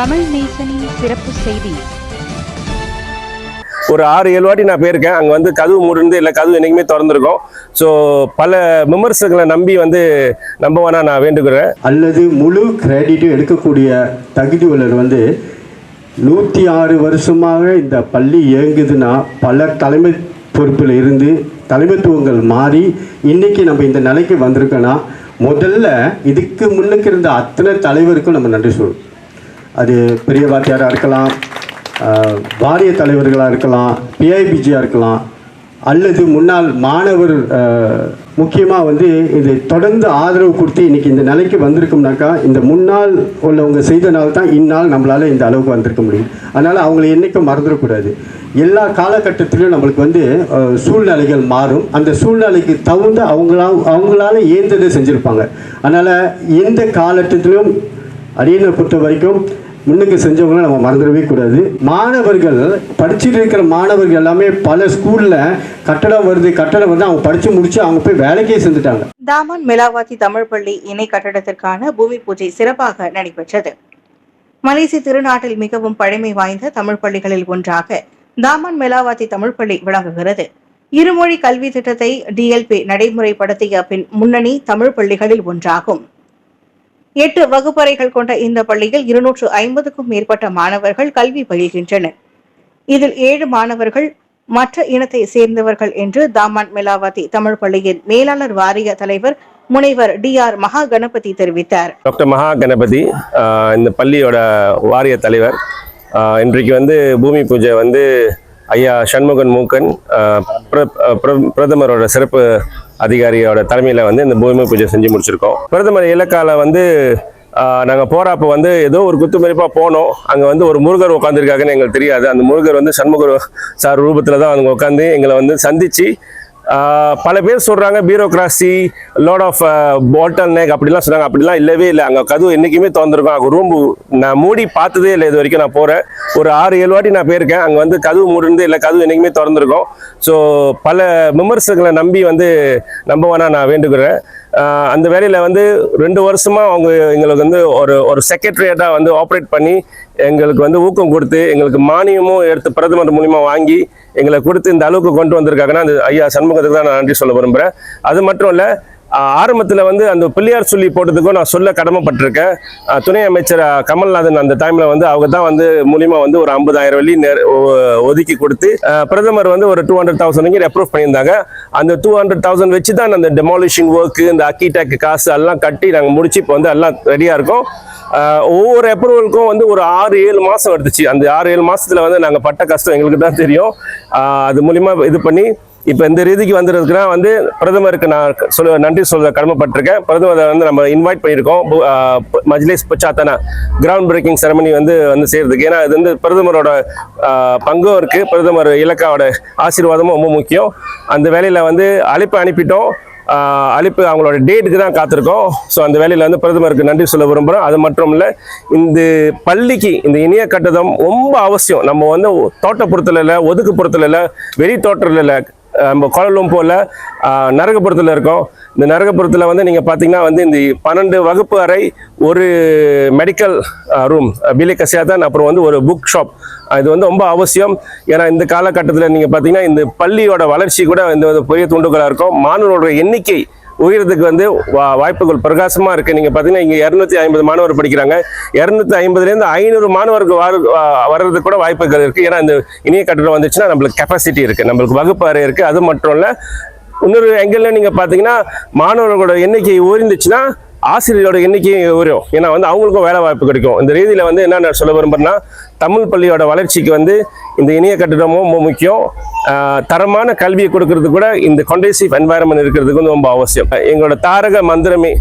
தமிழ் நேசனின் சிறப்பு செய்தி. ஒரு ஆறு ஏழு வாட்டி நான் போயிருக்கேன். அங்கே வந்து கதவு மூடிருந்து இல்லை கதவு என்றைக்குமே திறந்துருக்கும். ஸோ பல விமர்சகங்களை நம்பி வந்து நம்பவானா நான் வேண்டுகிறேன். அல்லது முழு கிரெடிட்டும் எடுக்கக்கூடிய தகுதி உள்ளவர் வந்து நூற்றி ஆறு வருஷமாக இந்த பள்ளி இயங்குதுன்னா பல தலைமை பொறுப்பில் இருந்து தலைமைத்துவங்கள் மாறி இன்னைக்கு நம்ம இந்த நிலைக்கு வந்திருக்கோன்னா முதல்ல இதுக்கு முன்னுக்கு இருந்த அத்தனை தலைவருக்கும் நம்ம நன்றி சொல்லணும். அது பெரிய வாத்தியாராக இருக்கலாம் வாரிய தலைவர்களாக இருக்கலாம் பிஐபிஜியாக இருக்கலாம் அல்லது முன்னாள் மாணவர் முக்கியமாக வந்து இது தொடர்ந்து ஆதரவு கொடுத்து இன்னைக்கு இந்த நிலைக்கு வந்திருக்கோம்னாக்கா இந்த முன்னாள் உள்ளவங்க செய்தனால தான் இந்நாள் நம்மளால் இந்த அளவுக்கு வந்திருக்க முடியும். அதனால் அவங்கள என்றைக்கும் மறந்துடக்கூடாது. எல்லா காலகட்டத்திலும் நம்மளுக்கு வந்து சூழ்நிலைகள் மாறும். அந்த சூழ்நிலைக்கு தகுந்த அவங்களா அவங்களால ஏந்ததை செஞ்சுருப்பாங்க. அதனால் எந்த காலகட்டத்திலும் அரியணை பொறுத்த வரைக்கும் முன்னுக்கு செஞ்சவங்கள நம்ம மறந்துடவே கூடாது. மாணவர்கள் படிச்சுட்டு இருக்கிற மாணவர்கள் எல்லாமே பல ஸ்கூல்ல கட்டடம் வருது கட்டடம் வந்து அவங்க படிச்சு முடிச்சு அவங்க போய் வேலைக்கே செஞ்சுட்டாங்க. தாமன் மிலாவாத்தி தமிழ் பள்ளி இணை கட்டடத்திற்கான பூமி பூஜை சிறப்பாக நடைபெற்றது. மலேசிய திருநாட்டில் மிகவும் பழமை வாய்ந்த தமிழ் பள்ளிகளில் ஒன்றாக தாமன் மெலாவாத்தி தமிழ் பள்ளி விளங்குகிறது. இருமொழி கல்வி திட்டத்தை டிஎல்பி நடைமுறைப்படுத்திய பின் முன்னணி தமிழ் பள்ளிகளில் ஒன்றாகும். எட்டு வகுப்பறைகள் கொண்ட இந்த பள்ளியில் இருநூற்று ஐம்பதுக்கும் மேற்பட்ட மாணவர்கள் கல்வி பயில்கின்றனர். இதில் ஏழு மாணவர்கள் மற்ற இனத்தை சேர்ந்தவர்கள் என்று தாமான் மெலாவதி தமிழ் பள்ளியின் மேலாளர் வாரிய தலைவர் முனைவர் டி ஆர் மகா கணபதி தெரிவித்தார். டாக்டர் மகா கணபதி இந்த பள்ளியோட வாரிய தலைவர். இன்றைக்கு வந்து பூமி பூஜை வந்து ஐயா சண்முகன் மூக்கன் பிர- பிரதமரோட சிறப்பு அதிகாரியோட தலைமையில் வந்து இந்த பூமி பூஜை செஞ்சு முடிச்சிருக்கோம். பிரதமர் இலக்கால வந்து நாங்கள் போகிறப்ப வந்து ஏதோ ஒரு குத்துமதிப்பாக போனோம். அங்கே வந்து ஒரு முருகர் உட்காந்துருக்காங்கன்னு எங்களுக்கு தெரியாது. அந்த முருகர் வந்து சண்முகர் சார் ரூபத்தில் தான் அவங்க உட்காந்து எங்களை வந்து சந்தித்து பல பேர் சொல்கிறாங்க பியூரோக்ராசி லோட் ஆஃப் பாட்டல் நேக் அப்படிலாம் சொல்கிறாங்க அப்படிலாம் இல்லவே இல்லை. அங்கே கதவு என்றைக்குமே திறந்துருக்கும். அங்கே ரூம் நான் மூடி பார்த்ததே இல்லை இது வரைக்கும் நான் போகிறேன் ஒரு ஆறு ஏழு வாட்டி நான் போயிருக்கேன். அங்கே வந்து கதவு மூடிருந்து இல்லை. கதவு என்றைக்குமே திறந்துருக்கும். ஸோ பல விமர்சகங்களை நம்பி வந்து நம்ப வேணா நான் வேண்டுகிறேன். அந்த வேலையில் வந்து ரெண்டு வருஷமாக அவங்க எங்களுக்கு வந்து ஒரு ஒரு செக்ரட்டரியேட்டாக வந்து ஆப்ரேட் பண்ணி எங்களுக்கு வந்து ஊக்கம் கொடுத்து எங்களுக்கு மானியமும் எடுத்து பிரதமர் மூலிமா வாங்கி எங்களை கொடுத்து இந்த அளவுக்கு கொண்டு வந்திருக்காங்கன்னா அந்த ஐயா சண்முகத்துக்கு தான் நான் நன்றி சொல்ல விரும்புகிறேன் அது மட்டும் இல்லை ஆரம்பத்தில் வந்து அந்த பிள்ளையார் சொல்லி போட்டதுக்கும் நான் சொல்ல கடமைப்பட்டிருக்கேன். துணை அமைச்சர் கமல்நாதன் அந்த டைமில் வந்து அவங்க தான் வந்து மூலியமா வந்து ஒரு ஐம்பதாயிரம் வெள்ளி நேர- ஒதுக்கி கொடுத்து பிரதமர் வந்து ஒரு டூ ஹண்ட்ரட் தௌசண்ட் அப்ரூவ் பண்ணியிருந்தாங்க. அந்த டூ ஹண்ட்ரட் தௌசண்ட் வச்சு தான் அந்த டெமாலிஷிங் ஒர்க்கு இந்த அக்கிடெக் காசு எல்லாம் கட்டி நாங்கள் முடிச்சு இப்போ வந்து எல்லாம் ரெடியாக இருக்கோம். ஒவ்வொரு அப்ரூவலுக்கும் வந்து ஒரு ஆறு ஏழு மாதம் எடுத்துச்சு. அந்த ஆறு ஏழு மாதத்தில் வந்து நாங்கள் பட்ட கஷ்டம் எங்களுக்கு தான் தெரியும். அது மூலிமா இது பண்ணி இப்போ இந்த ரீதிக்கு வந்துருக்குன்னா வந்து பிரதமருக்கு நான் சொல்ல நன்றி சொல்ல கடமைப்பட்டிருக்கேன். பிரதமரை வந்து நம்ம இன்வைட் பண்ணியிருக்கோம். மஜ்லிஸ் பச்சாத்தனா கிரவுண்ட் பிரேக்கிங் செரமனி வந்து வந்து செய்கிறதுக்கு ஏன்னா இது வந்து பிரதமரோட பங்கும் இருக்குது பிரதமர் இலக்காவோட ஆசீர்வாதமும் ரொம்ப முக்கியம். அந்த வேலையில் வந்து அழைப்பு அனுப்பிட்டோம். அழைப்பு அவங்களோட டேட்டுக்கு தான் காத்திருக்கோம். ஸோ அந்த வேலையில் வந்து பிரதமருக்கு நன்றி சொல்ல விரும்புகிறோம் அது மட்டும் இல்லை இந்த பள்ளிக்கு இந்த இணைய கட்டதம் ரொம்ப அவசியம். நம்ம வந்து தோட்டப்புறத்தில் இல்லை ஒதுக்குப்புறத்தில் இல்லை வெளி தோட்டத்தில் இல்லை நம்ம கோலலும்பூரில் நரகப்புறத்தில் இருக்கோம். இந்த நரகப்புறத்தில் வந்து நீங்கள் பார்த்தீங்கன்னா வந்து இந்த பன்னெண்டு வகுப்பு அறை ஒரு மெடிக்கல் ரூம் பிலி கசியாதான் அப்புறம் வந்து ஒரு புக் ஷாப் இது வந்து ரொம்ப அவசியம். ஏன்னா இந்த காலகட்டத்தில் நீங்கள் பார்த்தீங்கன்னா இந்த பள்ளியோட வளர்ச்சி கூட இந்த பெரிய தூண்டுகளாக இருக்கும். மாணவர்களோட எண்ணிக்கை உயரத்துக்கு வந்து வா- வாய்ப்புகள் பிரகாசமாக இருக்குது நீங்கள் பார்த்தீங்கன்னா இங்கே இரநூத்தி ஐம்பது மாணவர் படிக்கிறாங்க. இரநூத்தி ஐம்பதுலேருந்து ஐநூறு மாணவருக்கு வர வர்றதுக்கு கூட வாய்ப்புகள் இருக்குது ஏன்னா இந்த இணைய கட்டணம் வந்துச்சுன்னா நம்மளுக்கு கெப்பாசிட்டி இருக்குது நம்மளுக்கு வகுப்பு அறை இருக்குது அது மட்டும் இல்லை இன்னொரு எங்கெல்லாம் நீங்கள் பார்த்தீங்கன்னா மாணவர்களோட எண்ணிக்கை உயர்ந்துச்சுன்னா ஆசிரியரோட எண்ணிக்கையும் வரும் ஏன்னா வந்து அவங்களுக்கும் வேலை வாய்ப்பு கிடைக்கும். இந்த ரீதியில் வந்து என்ன நான் சொல்ல விரும்புறேன்னா தமிழ் பள்ளியோட வளர்ச்சிக்கு வந்து இந்த இணைய கட்டிடமும் ரொம்ப முக்கியம். தரமான கல்வியை கொடுக்கறது கூட இந்த கொண்டேசிவ் என்வாயரன்மெண்ட் இருக்கிறதுக்கு வந்து ரொம்ப அவசியம். எங்களோட தாரக மந்திரமே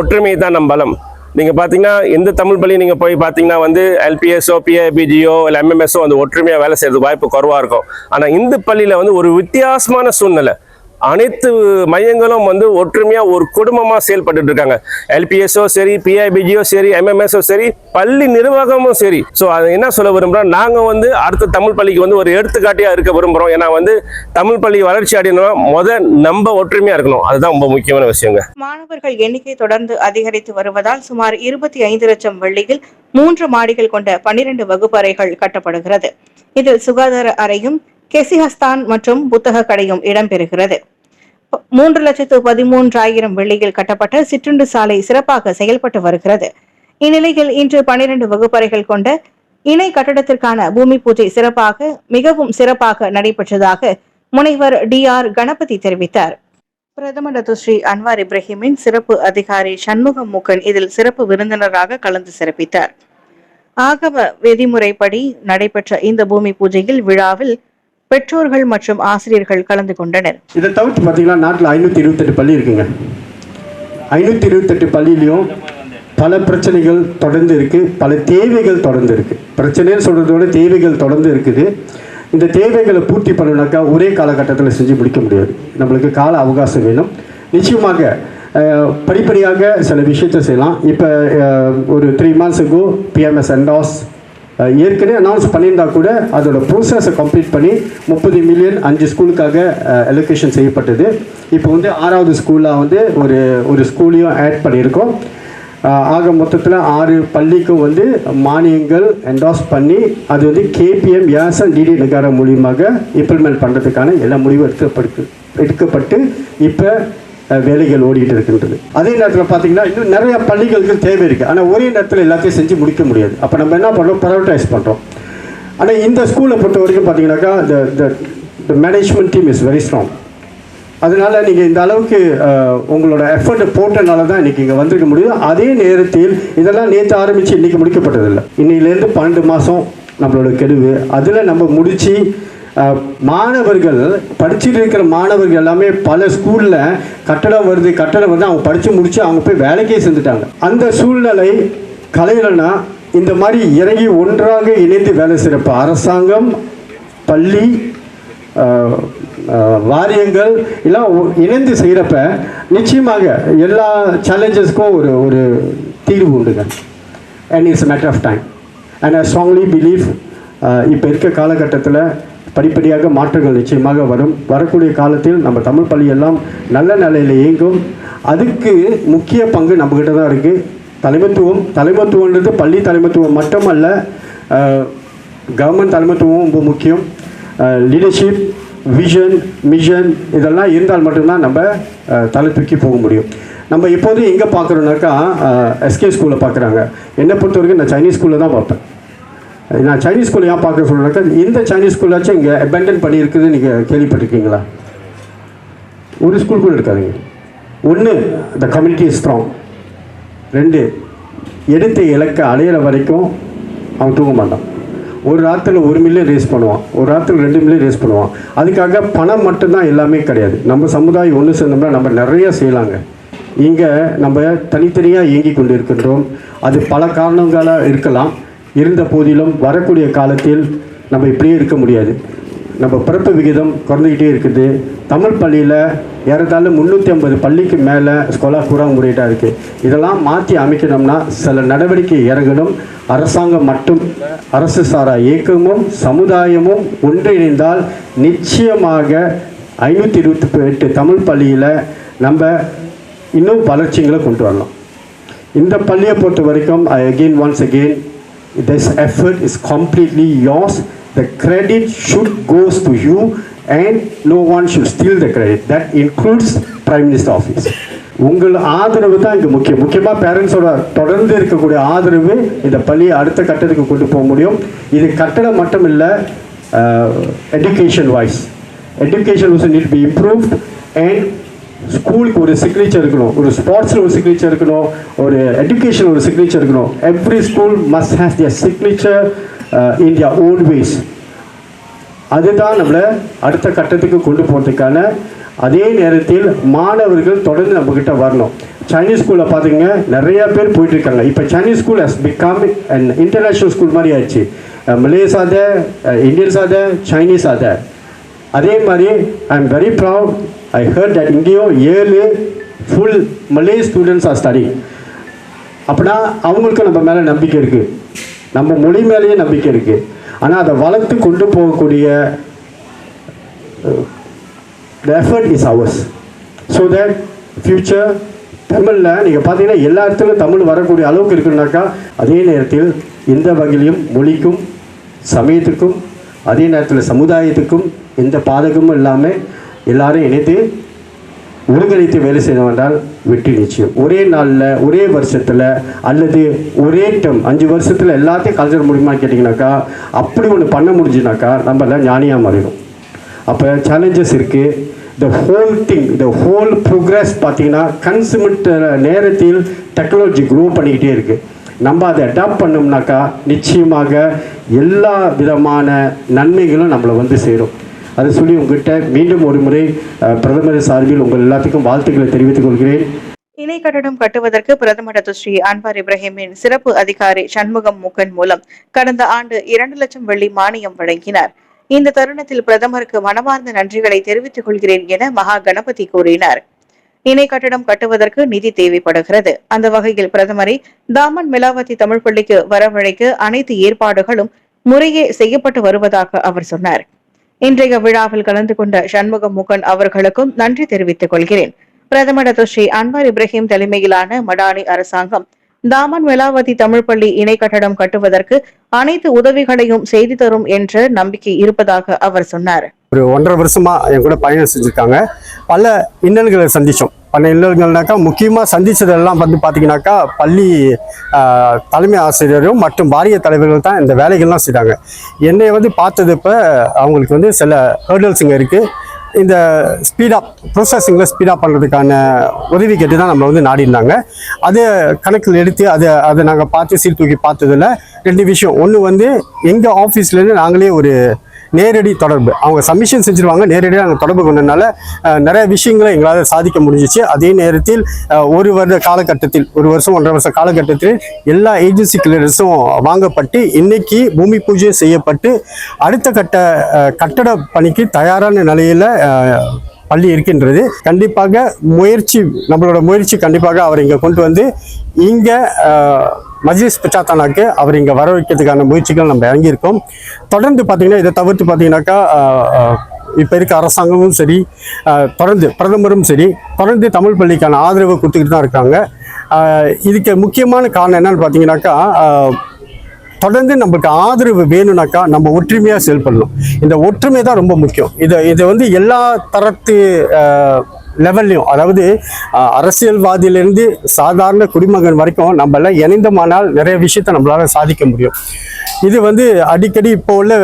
ஒற்றுமை தான் நம் பலம். நீங்கள் பார்த்தீங்கன்னா எந்த தமிழ் பள்ளி நீங்கள் போய் பார்த்தீங்கன்னா வந்து எல்பிஎஸ்ஓ பிஏபிஜிஓ இல்லை எம்எம்எஸ்ஓ அந்த ஒற்றுமையாக வேலை செய்கிறது வாய்ப்பு குறவாக இருக்கும். ஆனால் இந்த பள்ளியில் வந்து ஒரு வித்தியாசமான சூழ்நிலை. அனைத்து மையங்களும் வந்து ஒற்றுமையாக ஒரு குடும்பமாக செயல்பட்டு இருக்காங்க. எல்பிஎஸ்ஓ சரி பிஐபிஜியோ சரி எம்எம்எஸ்ஓ சரி பள்ளி நிர்வாகமும் சரி. ஸோ அது என்ன சொல்ல விரும்புகிறோம் நாங்கள் வந்து அடுத்த தமிழ் பள்ளிக்கு வந்து ஒரு எடுத்துக்காட்டியாக இருக்க விரும்புகிறோம் ஏன்னா வந்து தமிழ் பள்ளி வளர்ச்சி அடையணும்னா முத நம்ம ஒற்றுமையாக இருக்கணும். அதுதான் ரொம்ப முக்கியமான விஷயங்க. மாணவர்கள் எண்ணிக்கை தொடர்ந்து அதிகரித்து வருவதால் சுமார் இருபத்தி ஐந்து லட்சம் வெள்ளியில் மூன்று மாடிகள் கொண்ட பனிரெண்டு வகுப்பறைகள் கட்டப்படுகிறது. இதில் சுகாதார அறையும் கெசிஹஸ்தான் மற்றும் புத்தக கடையும் இடம்பெறுகிறது. மூன்று லட்சத்து பதிமூன்றாயிரம் வெள்ளியில் கட்டப்பட்ட சிற்றுண்டு சாலை சிறப்பாக செயல்பட்டு வருகிறது. இந்நிலையில் இன்று பனிரெண்டு வகுப்பறைகள் கொண்ட இணை கட்டடத்திற்கான பூமி பூஜை சிறப்பாக மிகவும் சிறப்பாக நடைபெற்றதாக முனைவர் டி ஆர் கணபதி தெரிவித்தார். பிரதமர் ஸ்ரீ அன்வார் இப்ராஹிமின் சிறப்பு அதிகாரி சண்முகம் முகன் இதில் சிறப்பு விருந்தினராக கலந்து சிறப்பித்தார். ஆகவ விதிமுறைப்படி நடைபெற்ற இந்த பூமி பூஜையில் விழாவில் பெற்றோர்கள் மற்றும் ஆசிரியர்கள் கலந்து கொண்டனர். இதை தவிர்த்து பார்த்தீங்கன்னா நாட்டில் ஐநூற்றி இருபத்தெட்டு பள்ளி இருக்குங்க. ஐநூற்றி இருபத்தெட்டு பள்ளியிலையும் பல பிரச்சனைகள் தொடர்ந்து இருக்குது பல தேவைகள் தொடர்ந்து இருக்குது பிரச்சனைன்னு சொல்கிறதோட தேவைகள் தொடர்ந்து இருக்குது. இந்த தேவைகளை பூர்த்தி பண்ணணுனாக்கா ஒரே காலகட்டத்தில் செஞ்சு முடிக்க முடியாது. நம்மளுக்கு கால அவகாசம் வேணும். நிச்சயமாக படிப்படியாக சில விஷயத்தை செய்யலாம். இப்போ ஒரு த்ரீ மந்த்ஸுக்கு பிஎம்எஸ் அண்டாஸ் ஏற்கனவே அனௌன்ஸ் பண்ணியிருந்தா கூட அதோட ப்ரோசஸை கம்ப்ளீட் பண்ணி முப்பது மில்லியன் அஞ்சு ஸ்கூலுக்காக எலொகேஷன் செய்யப்பட்டது. இப்போ வந்து ஆறாவது ஸ்கூலாக வந்து ஒரு ஒரு ஸ்கூலையும் ஆட் பண்ணியிருக்கோம். ஆக மொத்தத்தில் ஆறு பள்ளிக்கும் வந்து மானியங்கள் என்டாஸ் பண்ணி அது வந்து கேபிஎம் யாசன் டிடி நிகாரம் மூலியமாக இம்ப்ளிமெண்ட் பண்ணுறதுக்கான எல்லா முடிவும் எடுக்கப்பட்டு எடுக்கப்பட்டு இப்போ வேலைகள் ஓடிட்டு இருக்கின்றது. அதே நேரத்தில் பார்த்தீங்கன்னா இன்னும் நிறைய பள்ளிகளுக்கு தேவை இருக்குது ஆனால் ஒரே நேரத்தில் எல்லாத்தையும் செஞ்சு முடிக்க முடியாது. அப்போ நம்ம என்ன பண்ணுறோம் ப்ரைவேட்டைஸ் பண்ணுறோம் ஆனால் இந்த ஸ்கூலை பொறுத்த வரைக்கும் பார்த்தீங்கன்னாக்கா the the management team is very strong அதனால் நீங்கள் இந்த அளவுக்கு உங்களோட எஃபர்ட் போட்டனால தான் இன்றைக்கி இங்கே வந்திருக்க முடியும் அதே நேரத்தில் இதெல்லாம் நேற்று ஆரம்பித்து இன்றைக்கி முடிக்கப்பட்டதில்லை. இன்னையிலேருந்து பன்னெண்டு மாதம் நம்மளோட கெடுவு. அதில் நம்ம முடித்து மாணவர்கள் படிச்சுட்டு இருக்கிற மாணவர்கள் எல்லாமே பல ஸ்கூலில் கட்டடம் வருது கட்டடம் வருது அவங்க படித்து முடித்து அவங்க போய் வேலைக்கே செஞ்சுட்டாங்க. அந்த சூழ்நிலை கலையிலனா இந்த மாதிரி இறங்கி ஒன்றாக இணைந்து வேலை செய்கிறப்ப அரசாங்கம் பள்ளி வாரியங்கள் எல்லாம் இணைந்து செய்கிறப்ப நிச்சயமாக எல்லா சேலஞ்சஸ்க்கும் ஒரு ஒரு தீர்வு உண்டுங்க. And it's matter of time and I strongly believe இப்போ இருக்க காலகட்டத்தில் படிப்படியாக மாற்றங்கள் நிச்சயமாக வரும். வரக்கூடிய காலத்தில் நம்ம தமிழ் பள்ளியெல்லாம் நல்ல நிலையில் இயங்கும். அதுக்கு முக்கிய பங்கு நம்மக்கிட்ட தான் இருக்குது தலைமைத்துவம் தலைமைத்துவன்றது பள்ளி தலைமைத்துவம் மட்டுமல்ல கவர்மெண்ட் தலைமைத்துவம் ரொம்ப முக்கியம். லீடர்ஷிப் விஷன் மிஷன் இதெல்லாம் இருந்தால் மட்டும்தான் நம்ம தலை தூக்கி போக முடியும். நம்ம இப்போது எங்கே பார்க்குறோன்னாக்கா எஸ்கே ஸ்கூலில் பார்க்குறாங்க. என்னை பொறுத்த வரைக்கும் நான் சைனீஸ் ஸ்கூலில் தான் பார்ப்பேன். நான் சைனீஸ் ஸ்கூல் ஏன் பார்க்க சொல்கிறேன்னாக்கா இந்த சைனீஸ் ஸ்கூலாச்சும் இங்கே அபேண்டன் பண்ணியிருக்குது நீங்கள் கேள்விப்பட்டிருக்கீங்களா? ஒரு ஸ்கூல் கூட இருக்காதுங்க ஒன்று த கம்யூனிட்டி ஸ்ட்ராங் ரெண்டு எடுத்த இலக்கை அடையிற வரைக்கும் அவன் தூங்க மாட்டான். ஒரு ராத்திரில ஒரு மில்லியன் ரேஸ் பண்ணுவான். ஒரு ராத்திரில ரெண்டு மில்லியன் ரேஸ் பண்ணுவான். அதுக்காக பணம் மட்டும்தான் எல்லாமே கிடையாது. நம்ம சமுதாயம் ஒன்று சேர்ந்தோம்னா நம்ம நிறைய செய்யலாங்க. இங்கே நம்ம தனித்தனியாக இயங்கி கொண்டு இருக்கின்றோம் அது பல காரணங்களாக இருக்கலாம். இருந்த போதிலும் வரக்கூடிய காலத்தில் நம்ம இப்படியே இருக்க முடியாது. நம்ம பிறப்பு விகிதம் குறைஞ்சிக்கிட்டே இருக்குது. தமிழ் பள்ளியில் ஏறத்தாழ முந்நூற்றி ஐம்பது பள்ளிக்கு மேலே ஸ்கொலா கூறாங்க இருக்குது இதெல்லாம் மாற்றி அமைக்கணும்னா சில நடவடிக்கை இறங்கணும். அரசாங்கம் மட்டும் அரசு சாரா இயக்கமும் சமுதாயமும் ஒன்றிணைந்தால் நிச்சயமாக ஐநூற்றி இருபத்தி எட்டு தமிழ் பள்ளியில் நம்ம இன்னும் வளர்ச்சிகளை கொண்டு வரலாம். இந்த பள்ளியை பொறுத்த வரைக்கும் I again once again this effort is completely yours. The credit should goes to you and no one should steal the credit. That includes Prime Minister Office. உங்கள் ஆதரவு தான் இங்கே முக்கியம் முக்கியமாக பேரண்ட்ஸோட தொடர்ந்து இருக்கக்கூடிய ஆதரவு இந்த பள்ளியை அடுத்த கட்டத்துக்கு கொண்டு போக முடியும் இது கட்டடம் மட்டும் இல்லை education voice education was need be improved and ஸ்கூலுக்கு ஒரு சிக்னேச்சர் இருக்கணும். ஒரு ஸ்போர்ட்ஸில் ஒரு சிக்னேச்சர் இருக்கணும். ஒரு எஜுகேஷன் ஒரு சிக்னேச்சர் இருக்கணும். Every school must has their signature in their own ways அதுதான் நம்மளை அடுத்த கட்டத்துக்கு கொண்டு போகிறதுக்கான அதே நேரத்தில் மாணவர்கள் தொடர்ந்து நம்மக்கிட்ட வரணும். சைனீஸ் ஸ்கூலில் பார்த்தீங்க நிறைய பேர் போயிட்டு இருக்காங்க இப்போ Chinese school has become and international school மாதிரி ஆயிடுச்சு. மலேஸ் ஆத இந்தியன்ஸ் ஆத சைனீஸ் ஆத அதே மாதிரி I am very proud I heard that இங்கேயும் ஏழு full Malay students are study அப்படின்னா அவங்களுக்கு நம்ம மேலே நம்பிக்கை இருக்குது நம்ம மொழி மேலேயே நம்பிக்கை இருக்குது ஆனால் அதை வளர்த்து கொண்டு போகக்கூடிய uh, the is is so so future தமிழில் நீங்கள் பார்த்தீங்கன்னா எல்லா இடத்துலையும் தமிழ் வரக்கூடிய அளவுக்கு இருக்குன்னாக்கா அதே நேரத்தில் இந்த வகையிலும் மொழிக்கும் சமயத்துக்கும் அதே நேரத்தில் சமுதாயத்துக்கும் எந்த பாதகமும் இல்லாமல் எல்லாரும் இணைத்து ஒருங்கிணைத்து வேலை செய்யணும் என்றால் வெற்றி நிச்சயம். ஒரே நாளில் ஒரே வருஷத்தில் அல்லது ஒரே டம் அஞ்சு வருஷத்தில் எல்லாத்தையும் கலைஞர் முடியுமா கேட்டிங்கனாக்கா அப்படி ஒன்று பண்ண முடிஞ்சுனாக்கா நம்மள ஞானியாக மாறிடும் அப்போ சேலஞ்சஸ் இருக்குது the whole thing the whole progress பார்த்தீங்கன்னா கன்சுமெண்ட் நேரத்தில் டெக்னாலஜி க்ரோ பண்ணிக்கிட்டே இருக்குது நம்ம அதை அடாப்ட் பண்ணோம்னாக்கா நிச்சயமாக எல்லா விதமான நன்மைகளும் நம்மளை வந்து சேரும். அதை சொல்லி உங்ககிட்ட மீண்டும் ஒரு முறை பிரதமர் சார்பில் உங்கள் எல்லாத்துக்கும் வாழ்த்துக்களை தெரிவித்துக் கொள்கிறேன். இணை கட்டடம் கட்டுவதற்கு பிரதமர் ஸ்ரீ அன்வார் இப்ராஹிமின் சிறப்பு அதிகாரி சண்முகம் முகன் மூலம் கடந்த ஆண்டு இரண்டு லட்சம் வெள்ளி மானியம் வழங்கினார். இந்த தருணத்தில் பிரதமருக்கு மனமார்ந்த நன்றிகளை தெரிவித்துக் கொள்கிறேன் என மகா கணபதி கூறினார். இணை கட்டடம் கட்டுவதற்கு நிதி தேவைப்படுகிறது. அந்த வகையில் பிரதமரை தாமன் மிலாவதி தமிழ் பள்ளிக்கு வரவழைக்க அனைத்து ஏற்பாடுகளும் முறையே செய்யப்பட்டு வருவதாக அவர் சொன்னார். இன்றைய விழாவில் கலந்து கொண்ட சண்முக முகன் அவர்களுக்கும் நன்றி தெரிவித்துக் கொள்கிறேன். பிரதமர் ஸ்ரீ அன்வார் இப்ராஹிம் தலைமையிலான மடானி அரசாங்கம் தாமன் மெலாவதி தமிழ் பள்ளி இணை கட்டடம் கட்டுவதற்கு அனைத்து உதவிகளையும் செய்து தரும் என்ற நம்பிக்கை இருப்பதாக அவர் சொன்னார். ஒரு ஒன்றரை வருஷமா என் கூட பயணம் செஞ்சிருக்காங்க. பல இன்னல்களை சந்திச்சோம். பண்ண இன்னல்கள்னாக்கா முக்கியமாக சந்தித்ததெல்லாம் வந்து பார்த்தீங்கன்னாக்கா பள்ளி தலைமை ஆசிரியரும் மற்றும் வாரிய தலைவர்கள் தான் இந்த வேலைகள்லாம் செய்தாங்க என்னை வந்து பார்த்தது இப்போ அவங்களுக்கு வந்து சில ஹேர்டல்ஸுங்க இருக்குது இந்த ஸ்பீடாக ப்ரொசஸிங்கில் ஸ்பீடாக பண்ணுறதுக்கான உதவி கேட்டு தான் நம்ம வந்து நாடிருந்தாங்க அது அதை கணக்கில் எடுத்து அதை அதை நாங்கள் பார்த்து சீர் தூக்கி பார்த்ததுல ரெண்டு விஷயம். ஒன்று வந்து எங்கள் ஆஃபீஸ்லேருந்து நாங்களே ஒரு நேரடி தொடர்பு. அவங்க சப்மிஷன் செஞ்சுருவாங்க நேரடியாக நாங்கள் தொடர்பு கொண்டனால நிறைய விஷயங்களை எங்களால் சாதிக்க முடிஞ்சிச்சு. அதே நேரத்தில் ஒரு வருட காலகட்டத்தில் ஒரு வருஷம் ஒன்றரை வருஷ காலகட்டத்தில் எல்லா ஏஜென்சி கிளியரன்ஸும் வாங்கப்பட்டு இன்னைக்கு பூமி பூஜை செய்யப்பட்டு அடுத்த கட்ட கட்டட பணிக்கு தயாரான நிலையில் பள்ளி இருக்கின்றது. கண்டிப்பாக முயற்சி நம்மளோட முயற்சி கண்டிப்பாக அவர் இங்கே கொண்டு வந்து இங்கே மஜ்லிஸ் பிச்சாத்தானாக்கு அவர் இங்கே வர வைக்கிறதுக்கான முயற்சிகள் நம்ம இறங்கியிருக்கோம். தொடர்ந்து பார்த்தீங்கன்னா இதை தவிர்த்து பார்த்தீங்கன்னாக்கா இப்போ இருக்க அரசாங்கமும் சரி தொடர்ந்து பிரதமரும் சரி தொடர்ந்து தமிழ் பள்ளிக்கான ஆதரவு கொடுத்துக்கிட்டு தான் இருக்காங்க. இதுக்கு முக்கியமான காரணம் என்னன்னு பார்த்தீங்கன்னாக்கா தொடர்ந்து நம்மளுக்கு ஆதரவு வேணும்னாக்கா நம்ம ஒற்றுமையாக செயல்படணும். இந்த ஒற்றுமை தான் ரொம்ப முக்கியம். இதை இதை வந்து எல்லா தரத்து லெவல்லையும் அதாவது அரசியல்வாதியிலேருந்து சாதாரண குடிமகன் வரைக்கும் நம்மள இணைந்தமானால் நிறைய விஷயத்த நம்மளால் சாதிக்க முடியும். இது வந்து அடிக்கடி இப்போ உள்ள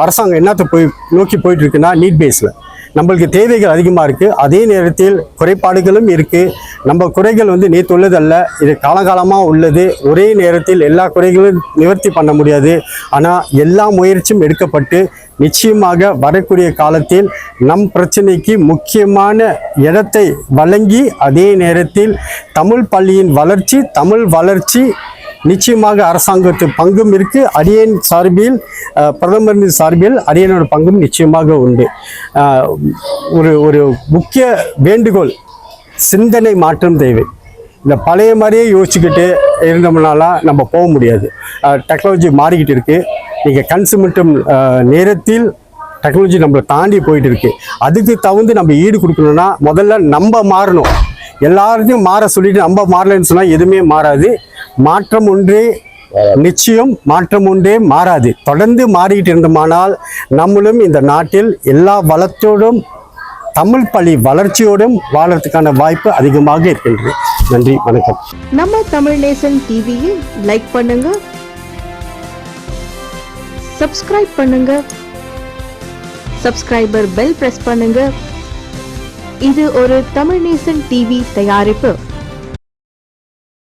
அரசாங்கம் என்னத்தை போய் நோக்கி போயிட்டு இருக்குன்னா நீட் பேஸில் நம்மளுக்கு தேவைகள் அதிகமாக இருக்குது அதே நேரத்தில் குறைபாடுகளும் இருக்குது நம்ம குறைகள் வந்து நேற்று உள்ளதல்ல இது காலகாலமாக உள்ளது. ஒரே நேரத்தில் எல்லா குறைகளும் நிவர்த்தி பண்ண முடியாது. ஆனால் எல்லா முயற்சியும் எடுக்கப்பட்டு நிச்சயமாக வரக்கூடிய காலத்தில் நம் பிரச்சனைக்கு முக்கியமான இடத்தை வழங்கி அதே நேரத்தில் தமிழ் பள்ளியின் வளர்ச்சி தமிழ் வளர்ச்சி நிச்சயமாக அரசாங்கத்து பங்கும் இருக்கு. அடியன் சார்பில் பிரதமரின் சார்பில் அடியனோட பங்கும் நிச்சயமாக உண்டு. ஒரு ஒரு முக்கிய வேண்டுகோள் சிந்தனை மாற்றம் தேவை. இந்த பழைய மாதிரியே யோசிச்சுக்கிட்டு இருந்தோம்னாலாம் நம்ம போக முடியாது. டெக்னாலஜி மாறிக்கிட்டு இருக்குது நீங்கள் கன்சுமட்டும் நேரத்தில் டெக்னாலஜி நம்மளை தாண்டி போயிட்டு இருக்கு. அதுக்கு தகுந்து நம்ம ஈடு கொடுக்கணும்னா முதல்ல நம்ம மாறணும். எல்லாருக்கும் மாற சொல்லிட்டு நம்ம மாறலைன்னு சொன்னால் எதுவுமே மாறாது. மாற்றம் ஒன்றே நிச்சயம் மாற்றம் ஒன்றே மாறாது. தொடர்ந்து மாறிக்கிட்டு இருந்தோமானால் நம்மளும் இந்த நாட்டில் எல்லா வளத்தோடும் தமிழ் பள்ளி வளர்ச்சியோடும் வாழறதுக்கான வாய்ப்பு அதிகமாக இருக்கின்றது. நன்றி வணக்கம். நம்ம தமிழ் நேசன் டிவியை லைக் பண்ணுங்க. சப்ஸ்கிரைப் பண்ணுங்க. சப்ஸ்கிரைபர் பெல் பிரஸ் பண்ணுங்க. இது ஒரு தமிழ் நேசன் டிவி தயாரிப்பு.